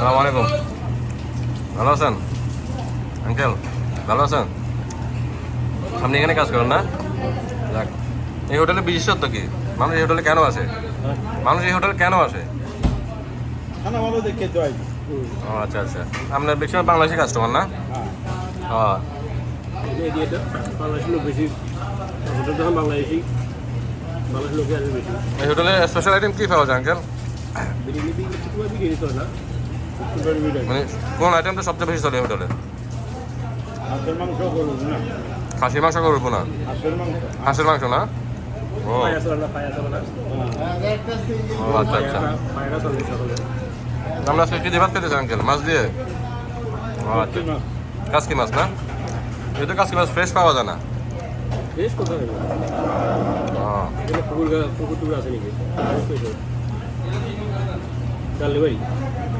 সালাম আলাইকুম। ভালো আছেন? আঙ্কেল ভালো আছেন? আপনি এখানে কাজ করেন না? যাক এই হোটেলে বিশেষত্ব কি? মানুষ এই হোটেলে কেন আসে? মানুষ এই হোটেলে কেন আসে? ও আচ্ছা আচ্ছা। আপনার বেশিরভাগ বাংলাদেশি কাস্টমার না? হ্যাঁ। ও। এই বাংলাদেশের হোটেল বাংলাদেশের স্পেশাল আইটেম কি পাওয়া যায় আঙ্কেল? বিরিয়ানি বিরিয়ানি না। মানে কোন আইটেমটা সবচেয়ে বেশি চলে এই হোটেলে খাসির মাংস করব না হাঁসের মাংস। না? ও। আচ্ছা আচ্ছা। আমরা আজকে কি দিয়ে ভাত খেতেছি আঙ্কেল মাছ দিয়ে? ও আচ্ছা। কাসকি মাছ না? এটা কাসকি মাছ ফ্রেশ পাওয়া যায় না। বেশ কোথায় নেবে পুকুর পুকুর টুকুর আছে নাকি?